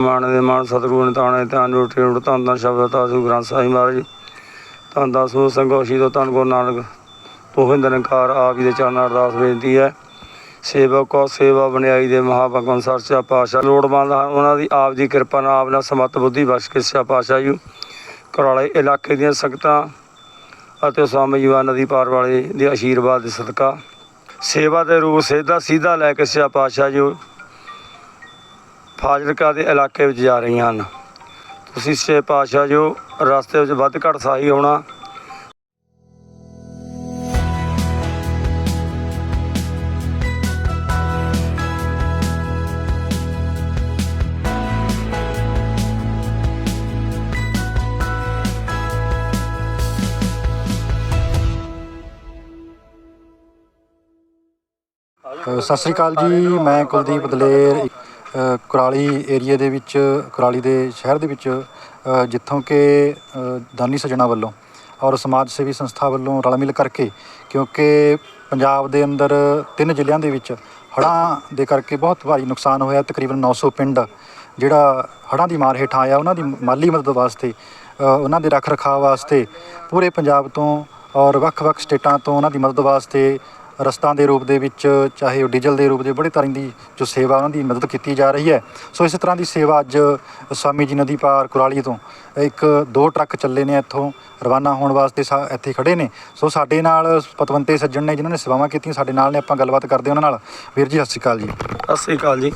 ਮਾਣ ਦੇ ਮਾਣ ਸਤਿਗੁਰੂ ਨੇ ਤਾਣੇ ਧਿਆਨ ਰੋਟੀ ਰੋਟ ਧੰਨ ਧੰਨ ਸ਼ਬਦ ਤਾਸੂ ਗ੍ਰੰਥ ਸਾਹਿਬ ਮਹਾਰਾਜ ਧੰਨ ਦਾਸੂ ਸੰਗੋਸ਼ੀ ਤੋਂ ਧੰਨ ਗੁਰੂ ਨਾਨਕ ਤੋਹਿੰਦ ਨਿਰੰਕਾਰ ਆਪ ਜੀ ਦੇ ਚਰਨਾਂ ਅਰਦਾਸ ਬੇਨਤੀ ਹੈ। ਸੇਵਕ ਕੋ ਸੇਵਾ ਬਣਾਈ ਦੇ ਮਹਾਭਗਵਾਨ ਸਰਚਾ ਪਾਸ਼ਾ ਲੋੜਵੰਦ ਹਨ। ਉਹਨਾਂ ਦੀ ਆਪ ਦੀ ਕਿਰਪਾ ਨਾਲ ਆਪ ਨਾਲ ਸਮਤ ਬੁੱਧੀ ਬਖਸ਼ ਕੇ ਸਿਆ ਪਾਸ਼ਾ ਜੀ। ਕਰਾਲੇ ਇਲਾਕੇ ਦੀਆਂ ਸੰਗਤਾਂ ਅਤੇ ਸਵਾਮੀ ਜੀਵਾ ਨਦੀ ਪਾਰ ਵਾਲੇ ਦੇ ਆਸ਼ੀਰਵਾਦ ਦੇ ਸਦਕਾ ਸੇਵਾ ਦੇ ਰੂਪ ਸੇਧਾ ਸਿੱਧਾ ਲੈ ਕੇ ਸਿਆ ਪਾਸ਼ਾ ਜੀ। ਫਾਜ਼ਿਲਕਾ ਦੇ ਇਲਾਕੇ ਵਿੱਚ ਜਾ ਰਹੀਆਂ ਹਨ। ਤੁਸੀਂ ਸੇ ਪਾਸ਼ਾ ਜੋ ਰਸਤੇ ਵਿੱਚ ਵੱਧ ਘੱਟ ਸਾਹੀ ਆਉਣਾ ਸਤਿ ਸ੍ਰੀ ਅਕਾਲ ਜੀ ਮੈਂ ਕੁਲਦੀਪ ਦਲੇਰ ਅ, ਕੁਰਾਲੀ ਏਰੀਏ ਦੇ ਵਿੱਚ, ਕੁਰਾਲੀ ਦੇ ਸ਼ਹਿਰ ਦੇ ਵਿੱਚ ਜਿੱਥੋਂ ਕਿ ਦਾਨੀ ਸੱਜਣਾ ਵੱਲੋਂ ਔਰ ਸਮਾਜ ਸੇਵੀ ਸੰਸਥਾ ਵੱਲੋਂ ਰਲ ਮਿਲ ਕਰਕੇ, ਕਿਉਂਕਿ ਪੰਜਾਬ ਦੇ ਅੰਦਰ ਤਿੰਨ ਜ਼ਿਲ੍ਹਿਆਂ ਦੇ ਵਿੱਚ ਹੜ੍ਹਾਂ ਦੇ ਕਰਕੇ ਬਹੁਤ ਭਾਰੀ ਨੁਕਸਾਨ ਹੋਇਆ। ਤਕਰੀਬਨ 900 ਪਿੰਡ ਜਿਹੜਾ ਹੜ੍ਹਾਂ ਦੀ ਮਾਰ ਹੇਠਾਂ ਆਇਆ, ਉਹਨਾਂ ਦੀ ਮਾਲੀ ਮਦਦ ਵਾਸਤੇ ਉਹਨਾਂ ਦੇ ਰੱਖ ਰਖਾਅ ਵਾਸਤੇ ਪੂਰੇ ਪੰਜਾਬ ਤੋਂ ਔਰ ਵੱਖ-ਵੱਖ ਸਟੇਟਾਂ ਤੋਂ ਉਹਨਾਂ ਦੀ ਮਦਦ ਵਾਸਤੇ ਰਸਤਾਂ ਦੇ ਰੂਪ ਦੇ ਵਿੱਚ ਚਾਹੇ ਉਹ ਡੀਜ਼ਲ ਦੇ ਰੂਪ ਦੇ ਬੜੇ ਤਰ੍ਹਾਂ ਦੀ ਜੋ ਸੇਵਾ ਉਹਨਾਂ ਦੀ ਮਦਦ ਕੀਤੀ ਜਾ ਰਹੀ ਹੈ। ਸੋ ਇਸ ਤਰ੍ਹਾਂ ਦੀ ਸੇਵਾ ਅੱਜ ਸਵਾਮੀ ਜੀ ਨਦੀ ਪਾਰ ਕੁਰਾਲੀ ਤੋਂ ਇੱਕ ਦੋ ਟਰੱਕ ਚੱਲੇ ਨੇ ਇੱਥੋਂ ਰਵਾਨਾ ਹੋਣ ਵਾਸਤੇ ਇੱਥੇ ਖੜੇ ਨੇ। ਸੋ ਸਾਡੇ ਨਾਲ ਪਤਵੰਤੇ ਸੱਜਣ ਨੇ ਜਿਨ੍ਹਾਂ ਨੇ ਸੇਵਾਵਾਂ ਕੀਤੀਆਂ ਸਾਡੇ ਨਾਲ ਨੇ ਆਪਾਂ ਗੱਲਬਾਤ ਕਰਦੇ ਉਹਨਾਂ ਨਾਲ। ਵੀਰ ਜੀ ਸਤਿ ਸ਼੍ਰੀ ਅਕਾਲ ਜੀ। ਸਤਿ ਸ੍ਰੀ ਅਕਾਲ ਜੀ।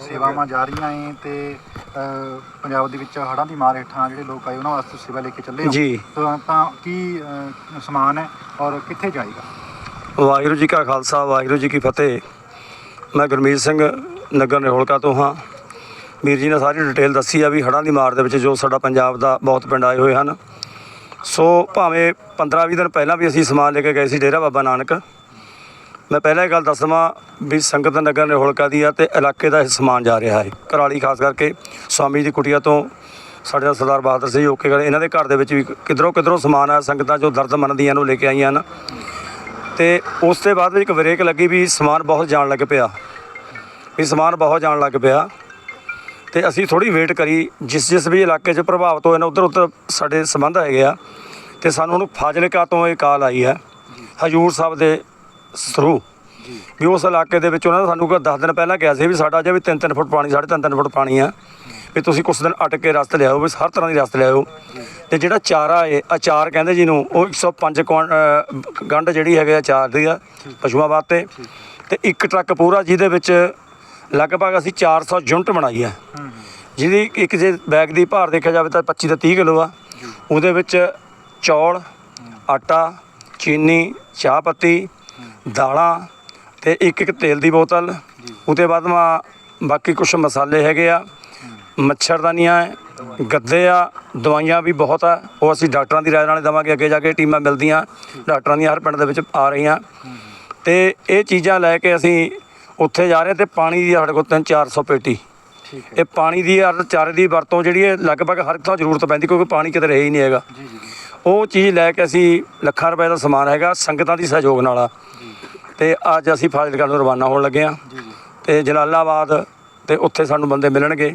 ਸੇਵਾਵਾਂ ਜਾ ਰਹੀਆਂ ਏ ਤੇ ਪੰਜਾਬ ਦੇ ਵਿੱਚ ਹੜ੍ਹਾਂ ਦੀ ਮਾਰ ਹੇਠਾਂ ਜਿਹੜੇ ਲੋਕ ਆਏ ਉਹਨਾਂ ਵਾਸਤੇ ਸੇਵਾ ਲੈ ਕੇ ਚੱਲੇ ਹੋ। ਜੀ। ਤਾਂ ਕੀ ਸਮਾਨ ਹੈ ਔਰ ਕਿੱਥੇ ਜਾਏਗਾ? ਵਾਹਿਗੁਰੂ ਜੀ ਕਾ ਖਾਲਸਾ, ਵਾਹਿਗੁਰੂ ਜੀ ਕੀ ਫਤਿਹ। ਮੈਂ ਗੁਰਮੀਤ ਸਿੰਘ ਨਗਰ ਨਿਹੋਲਕਾ ਤੋਂ ਹਾਂ। ਵੀਰ ਜੀ ਨੇ ਸਾਰੀ ਡਿਟੇਲ ਦੱਸੀ ਆ ਵੀ ਹੜ੍ਹਾਂ ਦੀ ਮਾਰ ਦੇ ਵਿੱਚ ਜੋ ਸਾਡਾ ਪੰਜਾਬ ਦਾ ਬਹੁਤ ਪਿੰਡ ਆਏ ਹੋਏ ਹਨ। ਸੋ ਭਾਵੇਂ 15-20 ਦਿਨ ਪਹਿਲਾਂ ਵੀ ਅਸੀਂ ਸਮਾਨ ਲੈ ਕੇ ਗਏ ਸੀ ਡੇਰਾ ਬਾਬਾ ਨਾਨਕ, ਮੈਂ ਪਹਿਲਾਂ ਇਹ ਗੱਲ ਦੱਸਵਾਂ ਵੀ ਸੰਗਤ ਨਗਰ ਨਿਹੋਲਕਾ ਦੀ ਆ ਤੇ ਇਲਾਕੇ ਦਾ ਇਹ ਸਮਾਨ ਜਾ ਰਿਹਾ ਹੈ। ਕਰਾਲੀ ਖਾਸ ਕਰਕੇ ਸਵਾਮੀ ਦੀ ਕੁਟੀਆ ਤੋਂ ਸਾਡੇ ਨਾਲ ਸਰਦਾਰ ਬਹਾਦਰ ਸਿੰਘ ਓਕੇ ਗਏ। ਇਹਨਾਂ ਦੇ ਘਰ ਦੇ ਵਿੱਚ ਵੀ ਕਿਧਰੋਂ ਕਿਧਰੋਂ ਸਮਾਨ ਆ, ਸੰਗਤਾਂ ਜੋ ਦਰਦ ਮੰਨਦੀਆਂ ਨੂੰ ਲੈ ਕੇ ਆਈਆਂ ਹਨ। ਤੇ ਉਸ ਤੋਂ ਬਾਅਦ ਵਿੱਚ ਇੱਕ ਬ੍ਰੇਕ ਲੱਗੀ ਵੀ ਸਮਾਨ ਬਹੁਤ ਜਾਣ ਲੱਗ ਪਿਆ। ਵੀ ਸਮਾਨ ਬਹੁਤ ਜਾਣ ਲੱਗ ਪਿਆ। ਤੇ ਅਸੀਂ ਥੋੜੀ ਵੇਟ ਕਰੀ, ਜਿਸ ਜਿਸ ਵੀ ਇਲਾਕੇ 'ਚ ਪ੍ਰਭਾਵਿਤ ਹੋਏ ਨੇ ਉਧਰ ਉਧਰ ਸਾਡੇ ਸੰਬੰਧ ਹੈਗੇ ਆ, ਤੇ ਸਾਨੂੰ ਉਹਨੂੰ ਫਾਜ਼ਿਲਕਾ ਤੋਂ ਇਹ ਕਾਲ ਆਈ ਹੈ, ਹਜੂਰ ਸਾਹਿਬ ਦੇ ਥਰੂ ਵੀ ਉਸ ਇਲਾਕੇ ਦੇ ਵਿੱਚ ਉਹਨਾਂ ਨੇ ਸਾਨੂੰ ਕੋਈ 10 ਦਿਨ ਪਹਿਲਾਂ ਕਿਹਾ ਸੀ ਵੀ ਸਾਡਾ ਅਜੇ ਵੀ 3-3 ਫੁੱਟ ਪਾਣੀ 3.5 ਫੁੱਟ ਪਾਣੀ ਆ। ਵੀ ਤੁਸੀਂ ਕੁਝ ਦਿਨ ਅਟਕ ਕੇ ਰਸਤ ਲਿਆਓ ਵੀ ਹਰ ਤਰ੍ਹਾਂ ਦੀ ਰਸਤ ਲਿਆਓ। ਤੇ ਜਿਹੜਾ ਚਾਰਾ ਹੈ ਅਚਾਰ ਕਹਿੰਦੇ ਜਿਹਨੂੰ ਉਹ 105 ਕੁਆਂ- ਅ, ਗੰਢ ਜਿਹੜੀ ਹੈਗੇ ਅਚਾਰ ਦੀ ਆ ਪਸ਼ੂਆਂ ਵਾਸਤੇ। ਤੇ ਇੱਕ ਟਰੱਕ ਪੂਰਾ ਜਿਹਦੇ ਵਿੱਚ ਲਗਭਗ ਅਸੀਂ 400 ਯੂਨਿਟ ਬਣਾਈ ਆ। ਜਿਹਦੀ ਇੱਕ ਜੇ ਬੈਗ ਦੀ ਭਾਰ ਦੇਖਿਆ ਜਾਵੇ ਤਾਂ 25 ਤੋਂ 30 ਕਿਲੋ ਆ। ਉਹਦੇ ਵਿੱਚ ਚੌਲ ਆਟਾ ਚੀਨੀ ਚਾਹ ਪੱਤੀ ਦਾਲਾਂ ਤੇ ਇੱਕ ਇੱਕ ਤੇਲ ਦੀ ਬੋਤਲ। ਉਹਦੇ ਬਾਅਦ ਮਾ ਬਾਕੀ ਕੁਝ ਮਸਾਲੇ ਹੈਗੇ ਆ। ਮੱਛਰਦਾਨੀਆਂ ਹੈ, ਗੱਦੇ ਆ ਦਵਾਈਆਂ ਵੀ ਬਹੁਤ ਆ। ਉਹ ਅਸੀਂ ਡਾਕਟਰਾਂ ਦੀ ਰਾਏ ਨਾਲ ਦੇਵਾਂਗੇ ਅੱਗੇ ਜਾ ਕੇ ਟੀਮਾਂ ਮਿਲਦੀਆਂ ਡਾਕਟਰਾਂ ਦੀਆਂ ਹਰ ਪਿੰਡ ਦੇ ਵਿੱਚ ਆ ਰਹੀਆਂ। ਤੇ ਇਹ ਚੀਜ਼ਾਂ ਲੈ ਕੇ ਅਸੀਂ ਉੱਥੇ ਜਾ ਰਹੇ ਤੇ ਪਾਣੀ ਦੀ ਸਾਡੇ ਕੋਲ 3-400 ਪੇਟੀ। ਇਹ ਪਾਣੀ ਦੀ ਅਰ ਚਾਰੇ ਦੀ ਵਰਤੋਂ ਜਿਹੜੀ ਹੈ ਲਗਭਗ ਹਰ ਥਾਂ ਜ਼ਰੂਰਤ ਪੈਂਦੀ ਕਿਉਂਕਿ ਪਾਣੀ ਕਿਤੇ ਰਹੇ ਹੀ ਨਹੀਂ ਹੈਗਾ। ਉਹ ਚੀਜ਼ ਲੈ ਕੇ ਅਸੀਂ ਲੱਖਾਂ ਰੁਪਏ ਦਾ ਸਮਾਨ ਹੈਗਾ ਸੰਗਤਾਂ ਦੀ ਸਹਿਯੋਗ ਨਾਲ ਆ। ਤੇ ਅੱਜ ਅਸੀਂ ਫਾਜ਼ਿਲਕਾ ਨੂੰ ਰਵਾਨਾ ਹੋਣ ਲੱਗੇ ਆ ਤੇ ਜਲਾਲਾਬਾਦ ਤੇ ਉੱਥੇ ਸਾਨੂੰ ਬੰਦੇ ਮਿਲਣਗੇ।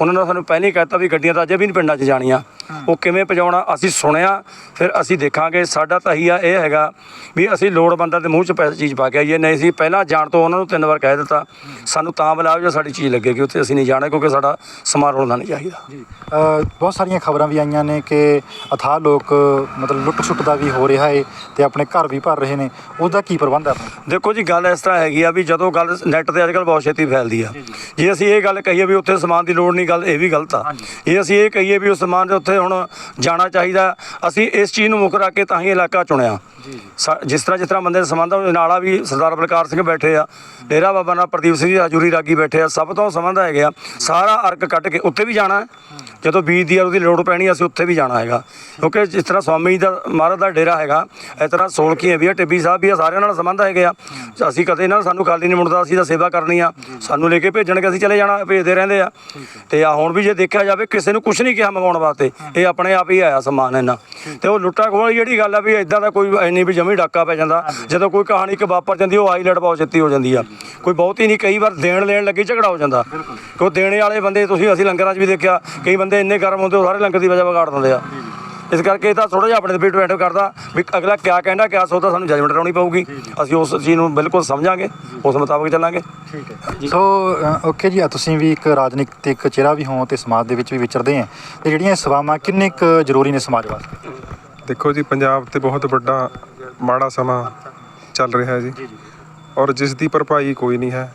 ਉਹਨਾਂ ਨੇ ਸਾਨੂੰ ਪਹਿਲਾਂ ਹੀ ਕਹਿਤਾ ਵੀ ਗੱਡੀਆਂ ਤਾਂ ਅਜੇ ਵੀ ਨਹੀਂ ਪਿੰਡਾਂ 'ਚ ਜਾਣੀਆਂ। ਉਹ ਕਿਵੇਂ ਪਹੁੰਚਾਉਣਾ ਅਸੀਂ ਸੁਣਿਆ ਫਿਰ ਅਸੀਂ ਦੇਖਾਂਗੇ। ਸਾਡਾ ਤਾਂ ਹੀ ਆ ਇਹ ਹੈਗਾ ਵੀ ਅਸੀਂ ਲੋੜਵੰਦਾਂ ਦੇ ਮੂੰਹ 'ਚ ਪੈਸੇ ਚੀਜ਼ ਪਾ ਕੇ ਆਈਏ। ਨਹੀਂ ਸੀ ਪਹਿਲਾਂ ਜਾਣ ਤੋਂ ਉਹਨਾਂ ਨੂੰ ਤਿੰਨ ਵਾਰ ਕਹਿ ਦਿੱਤਾ ਸਾਨੂੰ ਤਾਂ ਬੁਲਾਓ ਜੇ ਸਾਡੀ ਚੀਜ਼ ਲੱਗੇਗੀ ਉੱਥੇ ਅਸੀਂ ਨਹੀਂ ਜਾਣਾ ਕਿਉਂਕਿ ਸਾਡਾ ਸਮਾਨ ਰੋਲਣਾ ਨਹੀਂ ਚਾਹੀਦਾ। ਜੀ ਬਹੁਤ ਸਾਰੀਆਂ ਖਬਰਾਂ ਵੀ ਆਈਆਂ ਨੇ ਕਿ ਅਥਾਹ ਲੋਕ ਮਤਲਬ ਲੁੱਟ ਛੁੱਟ ਦਾ ਵੀ ਹੋ ਰਿਹਾ ਹੈ ਤੇ ਆਪਣੇ ਘਰ ਵੀ ਭਰ ਰਹੇ ਨੇ। ਉਹਦਾ ਕੀ ਪ੍ਰਬੰਧ ਹੈ ਦੇਖੋ ਜੀ ਗੱਲ ਇਸ ਤਰ੍ਹਾਂ ਹੈਗੀ ਆ ਵੀ ਜਦੋਂ ਗੱਲ ਨੈੱਟ ਤੇ ਅੱਜਕੱਲ ਬਹੁਤ ਛੇਤੀ ਫੈਲਦੀ ਆ। ਜੇ ਅਸੀਂ ਇਹ ਗੱਲ ਕਹੀਏ ਵੀ ਉੱਥੇ ਸਮਾਨ ਦੀ ਲੋੜ ਨਹੀਂ ਗੱਲ ਇਹ ਵੀ ਗਲਤ ਆ। ਇਹ ਅਸੀਂ ਇਹ ਕਹੀਏ ਵੀ ਉਸ ਸਮਾਨ ਦੇ ਉੱਥੇ ਹੁਣ ਜਾਣਾ ਚਾਹੀਦਾ। ਅਸੀਂ ਇਸ ਚੀਜ਼ ਨੂੰ ਮੁੱਖ ਰੱਖ ਕੇ ਤਾਂ ਹੀ ਇਲਾਕਾ ਚੁਣਿਆ। ਸਾ- ਜਿਸ ਤਰ੍ਹਾਂ ਜਿਸ ਤਰ੍ਹਾਂ ਬੰਦੇ ਦੇ ਸੰਬੰਧ ਆ ਨਾਲ ਆ ਵੀ ਸਰਦਾਰ ਬਲਕਾਰ ਸਿੰਘ ਬੈਠੇ ਆ। ਡੇਰਾ ਬਾਬਾ ਨਾਲ ਪ੍ਰਦੀਪ ਸਿੰਘ ਜੀ ਹਜੂਰੀ ਰਾਗੀ ਬੈਠੇ ਆ। ਸਭ ਤੋਂ ਸੰਬੰਧ ਹੈਗੇ ਆ। ਸਾਰਾ ਅਰਕ ਕੱਢ ਕੇ ਉੱਥੇ ਵੀ ਜਾਣਾ ਹੈ। ਜਦੋਂ ਬੀਜ ਦੀ ਆ ਉਹਦੀ ਲੋੜ ਪੈਣੀ ਅਸੀਂ ਉੱਥੇ ਵੀ ਜਾਣਾ ਹੈਗਾ। ਕਿਉਂਕਿ ਜਿਸ ਤਰ੍ਹਾਂ ਸਵਾਮੀ ਜੀ ਦਾ ਮਹਾਰਾਜ ਦਾ ਡੇਰਾ ਹੈਗਾ ਇਸ ਤਰ੍ਹਾਂ ਸੋਲਖੀਆਂ ਵੀ ਆ ਟਿੱਬੀ ਸਾਹਿਬ ਵੀ ਆ ਸਾਰਿਆਂ ਨਾਲ ਸੰਬੰਧ ਹੈਗੇ ਆ। ਅਸੀਂ ਕਦੇ ਇਹਨਾਂ ਸਾਨੂੰ ਖਾਲੀ ਨਹੀਂ ਮੁੜਦਾ ਅਸੀਂ ਤਾਂ ਸੇਵਾ ਕਰਨੀ ਆ। ਸਾਨੂੰ ਲੈ ਕੇ ਭੇਜਣਗੇ ਅਸੀਂ ਚਲੇ ਜਾਣਾ ਭੇਜਦੇ ਰਹਿੰਦੇ ਆ। ਤੇ ਆ ਹੁਣ ਵੀ ਜੇ ਦੇਖਿਆ ਜਾਵੇ ਕਿਸੇ ਨੂੰ ਕੁਝ ਨਹੀਂ ਕਿਹਾ ਮੰਗਾਉਣ ਵਾਸਤੇ। ਇਹ ਆਪਣੇ ਆਪ ਹੀ ਆਇਆ ਸਮਾਨ ਇਹਨਾਂ। ਤੇ ਉਹ ਲੁੱਟਾ ਖੋਹ ਵਾਲੀ ਜਿਹੜੀ ਗੱਲ ਆ ਵੀ ਇਦਾਂ ਦਾ ਕੋਈ ਐ ਨਹੀਂ ਵੀ ਜਮੀ ਡਾਕਾ ਪੈ ਜਾਂਦਾ। ਜਦੋਂ ਕੋਈ ਕਹਾਣੀ ਇੱਕ ਵਾਪਰ ਜਾਂਦੀ ਉਹ ਹਾਈਲਾਈਟ ਬਹੁਤ ਛੇਤੀ ਹੋ ਜਾਂਦੀ ਆ। ਕੋਈ ਬਹੁਤੀ ਨਹੀਂ ਕਈ ਵਾਰ ਦੇਣ ਲੈਣ ਲੱਗੀ ਝਗੜਾ ਹੋ ਜਾਂਦਾ। ਕਿਉਂ ਦੇਣੇ ਵਾਲੇ ਬੰਦੇ ਤੁਸੀਂ ਅਸੀਂ ਲੰਗਰਾਂ 'ਚ ਵੀ ਦੇਖਿਆ ਕਈ ਬੰਦੇ ਇੰਨੇ ਗਰਮ ਹੁੰਦੇ ਉਹ ਸਾਰੇ ਲੰਗਰ ਦੀ ਵਜ੍ਹਾ ਵਿਗਾੜ ਦਿੰਦੇ ਆ। ਇਸ ਕਰਕੇ ਇਹ ਤਾਂ ਥੋੜਾ ਜਿਹਾ ਆਪਣੇ ਤੇ ਡਿਪੈਂਡ ਕਰਦਾ ਵੀ ਅਗਲਾ ਕਿਆ ਕਹਿੰਦਾ ਕਿਆ ਸੋਚਦਾ ਸਾਨੂੰ ਜਜਮੈਂਟ ਕਰਾਉਣੀ ਪਊਗੀ। ਅਸੀਂ ਉਸ ਚੀਜ਼ ਨੂੰ ਬਿਲਕੁਲ ਸਮਝਾਂਗੇ ਉਸ ਮੁਤਾਬਕ ਚੱਲਾਂਗੇ। ਠੀਕ ਹੈ। ਸੋ ਓਕੇ ਜੀ ਤੁਸੀਂ ਵੀ ਇੱਕ ਰਾਜਨੀਤਿਕ ਚਿਹਰਾ ਵੀ ਹੋ ਤੇ ਸਮਾਜ ਦੇ ਵਿੱਚ ਵੀ ਵਿਚਰਦੇ ਆ। ਤੇ ਜਿਹੜੀਆਂ ਸੇਵਾਵਾਂ ਕਿੰਨੇ ਕੁ ਜ਼ਰੂਰੀ ਨੇ ਸਮਾਜ ਵਾਸਤੇ? ਦੇਖੋ ਜੀ ਪੰਜਾਬ ਤੇ ਬਹੁਤ ਵੱਡਾ ਮਾੜਾ ਸਮਾਂ ਚੱਲ ਰਿਹਾ ਹੈ ਜੀ। ਔਰ ਜਿਸ ਦੀ ਭਰਪਾਈ ਕੋਈ ਨਹੀਂ ਹੈ।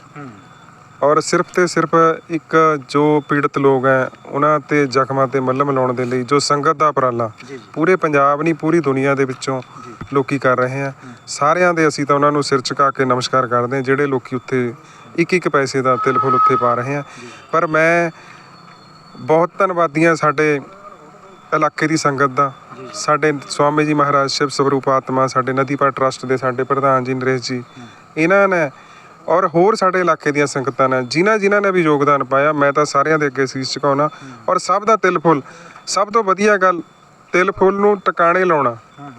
ਔਰ ਸਿਰਫ ਤੇ ਸਿਰਫ ਇੱਕ ਜੋ ਪੀੜਤ ਲੋਕ ਹੈ ਉਹਨਾਂ ਤੇ ਜ਼ਖਮਾਂ ਤੇ ਮੱਲਮ ਲਾਉਣ ਦੇ ਲਈ ਜੋ ਸੰਗਤ ਦਾ ਉਪਰਾਲਾ। ਪੂਰੇ ਪੰਜਾਬ ਨਹੀਂ ਪੂਰੀ ਦੁਨੀਆ ਦੇ ਵਿੱਚੋਂ ਲੋਕੀ ਕਰ ਰਹੇ ਆ। ਸਾਰਿਆਂ ਦੇ ਅਸੀਂ ਤਾਂ ਉਹਨਾਂ ਨੂੰ ਸਿਰ ਝੁਕਾ ਕੇ ਨਮਸਕਾਰ ਕਰਦੇ ਹਾਂ ਜਿਹੜੇ ਲੋਕੀ ਉੱਥੇ ਇੱਕ ਇੱਕ ਪੈਸੇ ਦਾ ਤਿਲ ਫੁੱਲ ਉੱਥੇ ਪਾ ਰਹੇ ਆ। ਪਰ ਮੈਂ ਬਹੁਤ ਧੰਨਵਾਦੀਆਂ ਸਾਡੇ ਇਲਾਕੇ ਦੀ ਸੰਗਤ ਦਾ। ਸਾਡੇ ਸਵਾਮੀ ਜੀ ਮਹਾਰਾਜ ਸ਼ਿਵ ਸਵਰੂਪ ਆਤਮਾ ਸਾਡੇ ਨਦੀਪਾ ਟਰਸਟ ਦੇ ਸਾਡੇ ਪ੍ਰਧਾਨ ਜੀ ਨਰੇਸ਼ ਜੀ। ਇਹਨਾਂ ਨੇ ਔਰ ਹੋਰ ਸਾਡੇ ਇਲਾਕੇ ਦੀਆਂ ਸੰਗਤਾਂ ਨੇ ਜਿਨ੍ਹਾਂ ਜਿਨ੍ਹਾਂ ਨੇ ਵੀ ਯੋਗਦਾਨ ਪਾਇਆ ਮੈਂ ਤਾਂ ਸਾਰਿਆਂ ਦੇ ਅੱਗੇ ਸੀਸ ਝੁਕਾਉਣਾ। ਔਰ ਸਭ ਦਾ ਤਿਲ ਫੁੱਲ ਸਭ ਤੋਂ ਵਧੀਆ ਗੱਲ ਤਿਲ ਫੁੱਲ ਨੂੰ ਟਿਕਾਣੇ ਲਾਉਣਾ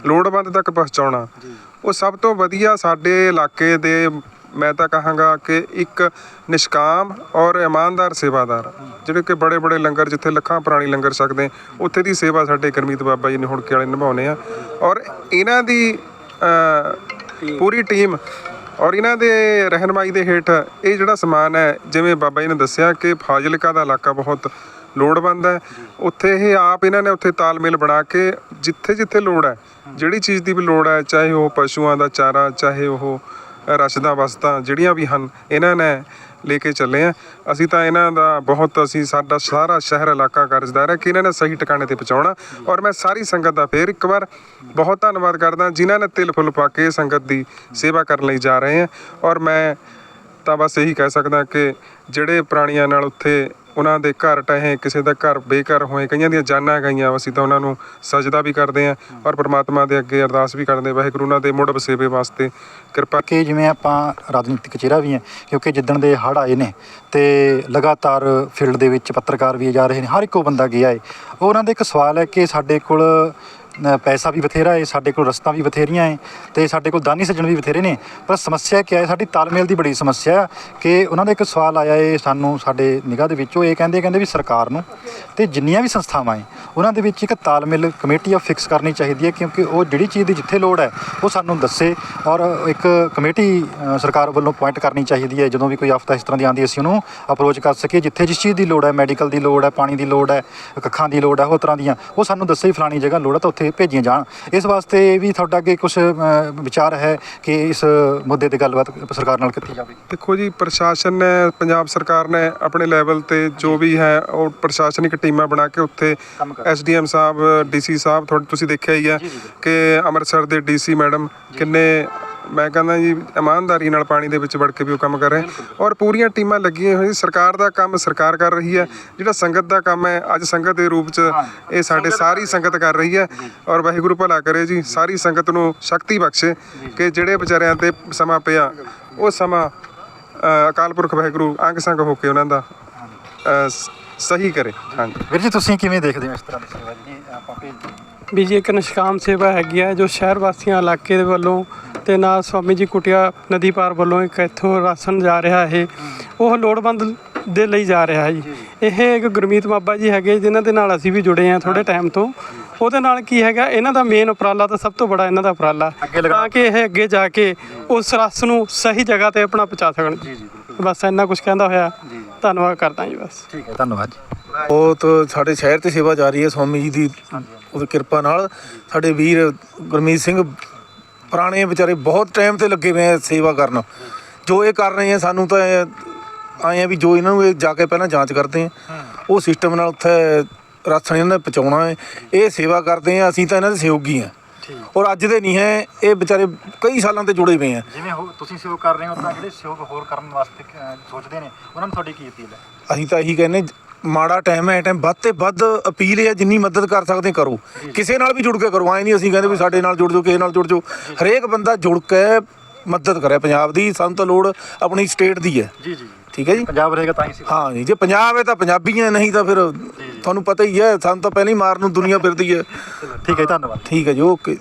ਲੋੜਵੰਦ ਤੱਕ ਪਹੁੰਚਾਉਣਾ। ਉਹ ਸਭ ਤੋਂ ਵਧੀਆ ਸਾਡੇ ਇਲਾਕੇ ਦੇ ਮੈਂ ਤਾਂ ਕਹਾਂਗਾ ਕਿ ਇੱਕ ਨਿਸ਼ਕਾਮ ਔਰ ਇਮਾਨਦਾਰ ਸੇਵਾਦਾਰ ਜਿਹੜੇ ਕਿ ਬੜੇ ਬੜੇ ਲੰਗਰ ਜਿੱਥੇ ਲੱਖਾਂ ਪ੍ਰਾਣੀ ਲੰਗਰ ਛਕਦੇ ਉੱਥੇ ਦੀ ਸੇਵਾ ਸਾਡੇ ਗੁਰਮੀਤ ਬਾਬਾ ਜੀ ਨੇ ਹੁਣ ਵਾਲੇ ਨਿਭਾਉਣੇ ਆ। ਔਰ ਇਹਨਾਂ ਦੀ ਪੂਰੀ ਟੀਮ ਔਰ ਇਹਨਾਂ ਦੇ ਰਹਿਨਮਾਈ ਦੇ ਹੇਠ ਇਹ ਜਿਹੜਾ ਸਮਾਨ ਹੈ, ਜਿਵੇਂ ਬਾਬਾ ਜੀ ਨੇ ਦੱਸਿਆ ਕਿ ਫਾਜ਼ਿਲਕਾ ਦਾ ਇਲਾਕਾ ਬਹੁਤ ਲੋੜਵੰਦ ਹੈ। ਉੱਥੇ ਇਹ ਆਪ ਇਹਨਾਂ ਨੇ ਉੱਥੇ ਤਾਲਮੇਲ ਬਣਾ ਕੇ ਜਿੱਥੇ ਜਿੱਥੇ ਲੋੜ ਹੈ, ਜਿਹੜੀ ਚੀਜ਼ ਦੀ ਵੀ ਲੋੜ ਹੈ, ਚਾਹੇ ਉਹ ਪਸ਼ੂਆਂ ਦਾ ਚਾਰਾ, ਚਾਹੇ ਉਹ ਰਸਦਾਂ ਵਸਤਾਂ ਜਿਹੜੀਆਂ ਵੀ ਹਨ, ਇਹਨਾਂ ਨੇ ਲੈ ਕੇ ਚੱਲੇ ਆ। ਅਸੀਂ ਤਾਂ ਇਹਨਾਂ ਦਾ ਬਹੁਤ ਅਸੀਂ ਸਾਡਾ ਸਾਰਾ ਸ਼ਹਿਰ ਇਲਾਕਾ ਕਰਜ਼ਦਾਰ ਹੈ ਕਿ ਇਹਨਾਂ ਨੇ ਸਹੀ ਟਿਕਾਣੇ ਤੇ ਪਹੁੰਚਾਉਣਾ। ਔਰ ਮੈਂ ਸਾਰੀ ਸੰਗਤ ਦਾ ਫੇਰ ਇੱਕ ਵਾਰ ਬਹੁਤ ਧੰਨਵਾਦ ਕਰਦਾ ਜਿਨ੍ਹਾਂ ਨੇ ਤਿਲ ਫੁੱਲ ਪਾ ਕੇ ਸੰਗਤ ਦੀ ਸੇਵਾ ਕਰਨ ਲਈ ਜਾ ਰਹੇ ਆ। ਔਰ ਮੈਂ ਤਾਂ ਬਸ ਇਹੀ ਕਹਿ ਸਕਦਾ ਕਿ ਜਿਹੜੇ ਪ੍ਰਾਣੀਆਂ ਨਾਲ ਉੱਥੇ ਉਹਨਾਂ ਦੇ ਘਰ ਟਹੇ ਕਿਸੇ ਦਾ ਘਰ ਬੇਘਰ ਹੋਏ, ਕਈਆਂ ਦੀਆਂ ਜਾਨਾਂ ਗਈਆਂ ਅਸੀਂ ਤਾਂ ਉਹਨਾਂ ਨੂੰ ਸਜਦਾ ਵੀ ਕਰਦੇ ਆਂ ਔਰ ਪ੍ਰਮਾਤਮਾ ਦੇ ਅੱਗੇ ਅਰਦਾਸ ਵੀ ਕਰਦੇ ਵਾਹਿਗੁਰੂ ਉਹਨਾਂ ਦੇ ਮੁੜ ਵਸੇਵੇ ਵਾਸਤੇ ਕਿਰਪਾ ਕਿ ਜਿਵੇਂ ਆਪਾਂ ਰਾਜਨੀਤਿਕ ਚਿਹਰਾ ਵੀ ਹੈ, ਕਿਉਂਕਿ ਜਿੱਦਣ ਦੇ ਹੜ੍ਹ ਆਏ ਨੇ ਤੇ ਲਗਾਤਾਰ ਫੀਲਡ ਦੇ ਵਿੱਚ ਪੱਤਰਕਾਰ ਵੀ ਜਾ ਰਹੇ ਨੇ, ਹਰ ਇੱਕੋ ਬੰਦਾ ਗਿਆ ਏ। ਉਹਨਾਂ ਦਾ ਇੱਕ ਸਵਾਲ ਹੈ ਕਿ ਸਾਡੇ ਕੋਲ ਅ, ਪੈਸਾ ਵੀ ਬਥੇਰਾ ਹੈ ਸਾਡੇ ਕੋਲ ਰਸਤਾ ਵੀ ਬਥੇਰੀਆਂ ਹੈ ਤੇ ਸਾਡੇ ਕੋਲ ਦਾਨੀ ਸੱਜਣ ਵੀ ਬਥੇਰੇ ਨੇ। ਪਰ ਸਮੱਸਿਆ ਕੀ ਹੈ ਸਾਡੀ ਤਾਲਮੇਲ ਦੀ ਬੜੀ ਸਮੱਸਿਆ ਹੈ ਕਿ ਉਹਨਾਂ ਦਾ ਇੱਕ ਸਵਾਲ ਆਇਆ ਹੈ ਸਾਨੂੰ ਸਾਡੇ ਨਿਗਾਹ ਦੇ ਵਿੱਚੋਂ। ਇਹ ਕਹਿੰਦੇ ਕਹਿੰਦੇ ਵੀ ਸਰਕਾਰ ਨੂੰ ਤੇ ਜਿੰਨੀਆਂ ਵੀ ਸੰਸਥਾਵਾਂ ਹੈ ਉਹਨਾਂ ਦੇ ਵਿੱਚ ਇੱਕ ਤਾਲਮੇਲ ਕਮੇਟੀ ਆ ਫਿਕਸ ਕਰਨੀ ਚਾਹੀਦੀ ਹੈ ਕਿਉਂਕਿ ਉਹ ਜਿਹੜੀ ਚੀਜ਼ ਦੀ ਜਿੱਥੇ ਲੋੜ ਹੈ ਉਹ ਸਾਨੂੰ ਦੱਸੇ ਔਰ ਇੱਕ ਕਮੇਟੀ ਅ, ਸਰਕਾਰ ਵੱਲੋਂ ਪੁਆਇੰਟ ਕਰਨੀ ਚਾਹੀਦੀ ਹੈ। ਜਦੋਂ ਵੀ ਕੋਈ ਆਫਤ ਇਸ ਤਰ੍ਹਾਂ ਦੀ ਆਉਂਦੀ ਅਸੀਂ ਉਹਨੂੰ ਅਪਰੋਚ ਕਰ ਸਕੀਏ। ਜਿੱਥੇ ਜਿਸ ਚੀਜ਼ ਦੀ ਲੋੜ ਹੈ ਮੈਡੀਕਲ ਦੀ ਲੋੜ ਹੈ ਪਾਣੀ ਦੀ ਲੋੜ ਹੈ ਕੱਖਾਂ ਦੀ ਲੋੜ ਹੈ ਉਹ ਤਰ੍ਹਾਂ ਦੀਆਂ ਉਹ ਸਾਨੂੰ ਦੱਸੇ ਹੀ ਫਲਾਣੀ ਜਗ੍ਹਾ ਲੋੜ ਹੈ ਤਾਂ ਉੱਥੇ ਭੇਜੀਆਂ ਜਾਣ। ਇਸ ਵਾਸਤੇ ਵੀ ਤੁਹਾਡਾ ਅੱਗੇ ਕੁਝ ਵਿਚਾਰ ਹੈ ਕਿ ਇਸ ਮੁੱਦੇ ਤੇ ਗੱਲਬਾਤ ਸਰਕਾਰ ਨਾਲ ਕੀਤੀ ਜਾਵੇ? ਦੇਖੋ ਜੀ ਪ੍ਰਸ਼ਾਸਨ ਨੇ ਪੰਜਾਬ ਸਰਕਾਰ ਨੇ ਆਪਣੇ ਲੈਵਲ ਤੇ ਜੋ ਵੀ ਹੈ ਉਹ ਪ੍ਰਸ਼ਾਸਨਿਕ ਟੀਮਾਂ ਬਣਾ ਕੇ ਉੱਥੇ ਐਸਡੀਐਮ ਸਾਹਿਬ ਡੀਸੀ ਸਾਹਿਬ ਤੁਹਾਡੇ ਤੁਸੀਂ ਦੇਖਿਆ ਹੀ ਹੈ ਕਿ ਅੰਮ੍ਰਿਤਸਰ ਦੇ ਡੀਸੀ ਮੈਡਮ ਕਿੰਨੇ ਮੈਂ ਕਹਿੰਦਾ ਜੀ, ਇਮਾਨਦਾਰੀ ਨਾਲ ਪਾਣੀ ਦੇ ਵਿੱਚ ਵੜ ਕੇ ਵੀ ਉਹ ਕੰਮ ਕਰ ਰਹੇ। ਔਰ ਪੂਰੀਆਂ ਟੀਮਾਂ ਲੱਗੀਆਂ ਹੋਈਆਂ। ਸਰਕਾਰ ਦਾ ਕੰਮ ਸਰਕਾਰ ਕਰ ਰਹੀ ਹੈ। ਜਿਹੜਾ ਸੰਗਤ ਦਾ ਕੰਮ ਹੈ, ਅੱਜ ਸੰਗਤ ਦੇ ਰੂਪ 'ਚ ਇਹ ਸਾਡੇ ਸਾਰੀ ਸੰਗਤ ਕਰ ਰਹੀ ਹੈ। ਔਰ ਵਾਹਿਗੁਰੂ ਭਲਾ ਕਰੇ ਜੀ। ਸਾਰੀ ਸੰਗਤ ਨੂੰ ਸ਼ਕਤੀ ਬਖਸ਼ੇ ਕਿ ਜਿਹੜੇ ਵਿਚਾਰਿਆਂ ਤੇ ਸਮਾਂ ਪਿਆ, ਉਹ ਸਮਾਂ ਅਕਾਲ ਪੁਰਖ ਵਾਹਿਗੁਰੂ ਅੰਗ ਸੰਗ ਹੋ ਕੇ ਉਹਨਾਂ ਦਾ ਸਹੀ ਕਰੇ। ਹਾਂਜੀ। ਵੀਰ ਜੀ, ਤੁਸੀਂ ਕਿਵੇਂ ਦੇਖਦੇ ਹੋ ਇਸ ਤਰ੍ਹਾਂ ਦੀ ਸੇਵਾ ਜਿਹੜੀ ਆਪਾਂ ਭੇਜਦੇ ਵੀ ਜੀ ਇੱਕ ਨਿਸ਼ਕਾਮ ਸੇਵਾ ਹੈਗੀ ਆ ਜੋ ਸ਼ਹਿਰ ਵਾਸੀਆਂ ਇਲਾਕੇ ਦੇ ਵੱਲੋਂ ਤੇ ਨਾਲ ਸਵਾਮੀ ਜੀ ਕੁਟਿਆ ਨਦੀ ਪਾਰ ਵੱਲੋਂ ਇੱਕ ਇੱਥੋਂ ਰਾਸ਼ਨ ਜਾ ਰਿਹਾ ਇਹ। ਉਹ ਲੋੜਵੰਦ ਦੇ ਲਈ ਜਾ ਰਿਹਾ ਜੀ। ਇਹ ਇੱਕ ਗੁਰਮੀਤ ਬਾਬਾ ਜੀ ਹੈਗੇ ਜਿਨ੍ਹਾਂ ਦੇ ਨਾਲ ਅਸੀਂ ਵੀ ਜੁੜੇ ਆ ਥੋੜੇ ਟਾਈਮ ਤੋਂ। ਉਹਦੇ ਨਾਲ ਕੀ ਹੈਗਾ ਇਹਨਾਂ ਦਾ ਮੇਨ ਉਪਰਾਲਾ ਤਾਂ ਸਭ ਤੋਂ ਬੜਾ ਇਹਨਾਂ ਦਾ ਉਪਰਾਲਾ। ਤਾਂ ਕਿ ਇਹ ਅੱਗੇ ਜਾ ਕੇ ਉਸ ਰਸ ਨੂੰ ਸਹੀ ਜਗ੍ਹਾ ਤੇ ਆਪਣਾ ਪਹੁੰਚਾ ਸਕਣ। ਬਸ ਇੰਨਾ ਕੁਝ ਕਹਿੰਦਾ ਹੋਇਆ। ਧੰਨਵਾਦ ਕਰਦਾ ਜੀ ਬਸ। ਠੀਕ ਹੈ ਧੰਨਵਾਦ ਜੀ। ਬਹੁਤ ਸਾਡੇ ਸ਼ਹਿਰ ਤੇ ਸੇਵਾ ਜਾਰੀ ਹੈ ਸਵਾਮੀ ਜੀ ਦੀ ਉਹਦੀ ਕਿਰਪਾ ਨਾਲ। ਸਾਡੇ ਵੀਰ ਗੁਰਮੀਤ ਸਿੰਘ ਪੁਰਾਣੇ ਵਿਚਾਰੇ ਬਹੁਤ ਟਾਈਮ ਤੇ ਲੱਗੇ ਹੋਏ ਆ ਸੇਵਾ ਕਰਨ। ਜੋ ਇਹ ਕਰ ਰਹੇ ਆ ਸਾਨੂੰ ਤਾਂ ਆਏ ਆ ਵੀ ਜੋ ਇਹਨਾਂ ਨੂੰ ਇਹ ਜਾ ਕੇ ਪਹਿਲਾਂ ਜਾਂਚ ਕਰਦੇ ਆ। ਉਹ ਸਿਸਟਮ ਨਾਲ ਉੱਥੇ ਰਾਸ਼ਨ ਇਹਨਾਂ ਨੇ ਪਹੁੰਚਾਉਣਾ ਹੈ। ਇਹ ਸੇਵਾ ਕਰਦੇ ਆ ਅਸੀਂ ਤਾਂ ਇਹਨਾਂ ਦੇ ਸਹਿਯੋਗੀ ਆ। ਔਰ ਅੱਜ ਦੇ ਨਹੀਂ ਹੈ ਇਹ ਵਿਚਾਰੇ ਕਈ ਸਾਲਾਂ ਤੇ ਜੁੜੇ ਹੋਏ ਆ। ਜਿਵੇਂ ਹੋ ਤੁਸੀਂ ਸਹਿਯੋਗ ਕਰ ਰਹੇ ਹੋ ਤਾਂ ਜਿਹੜੇ ਸਹਿਯੋਗ ਹੋਰ ਕਰਨ ਵਾਸਤੇ ਸੋਚਦੇ ਨੇ ਉਹਨਾਂ ਨੂੰ ਤੁਹਾਡੀ ਕੀ ਅਪੀਲ ਹੈ? ਅਸੀਂ ਤਾਂ ਇਹੀ ਕਹਿੰਨੇ ਮਾੜਾ ਟਾਈਮ ਹੈ ਟਾਈਮ ਵੱਧ ਤੇ ਵੱਧ ਅਪੀਲ ਹੈ ਜਿੰਨੀ ਮਦਦ ਕਰ ਸਕਦੇ ਕਰੋ। ਕਿਸੇ ਨਾਲ ਵੀ ਜੁੜ ਕੇ ਕਰੋ ਐ ਨਹੀਂ ਅਸੀਂ ਕਹਿੰਦੇ ਵੀ ਸਾਡੇ ਨਾਲ ਜੁੜ ਜਾਓ ਕਿਸੇ ਨਾਲ ਜੁੜ ਜਾਓ। ਹਰੇਕ ਬੰਦਾ ਜੁੜ ਕੇ ਮਦਦ ਕਰੇ ਪੰਜਾਬ ਦੀ ਸਾਨੂੰ ਤਾਂ ਲੋੜ ਆਪਣੀ ਸਟੇਟ ਦੀ ਹੈ। ਜੀ ਜੀ। ਠੀਕ ਹੈ ਜੀ? ਪੰਜਾਬ ਰਹੇਗਾ ਤਾਂ ਹੀ ਸੇਵਾ ਹਾਂ ਜੀ ਜੇ ਪੰਜਾਬ ਹੈ ਤਾਂ ਪੰਜਾਬੀਆਂ ਨਹੀਂ ਤਾਂ ਫਿਰ ਤੁਹਾਨੂੰ ਪਤਾ ਹੀ ਹੈ ਸਾਨੂੰ ਤਾਂ ਪਹਿਲਾਂ ਹੀ ਮਾਰਨ ਨੂੰ ਦੁਨੀਆ ਫਿਰਦੀ ਹੈ। ਠੀਕ ਹੈ ਜੀ, ਧੰਨਵਾਦ। ਠੀਕ ਹੈ ਜੀ ਓਕੇ।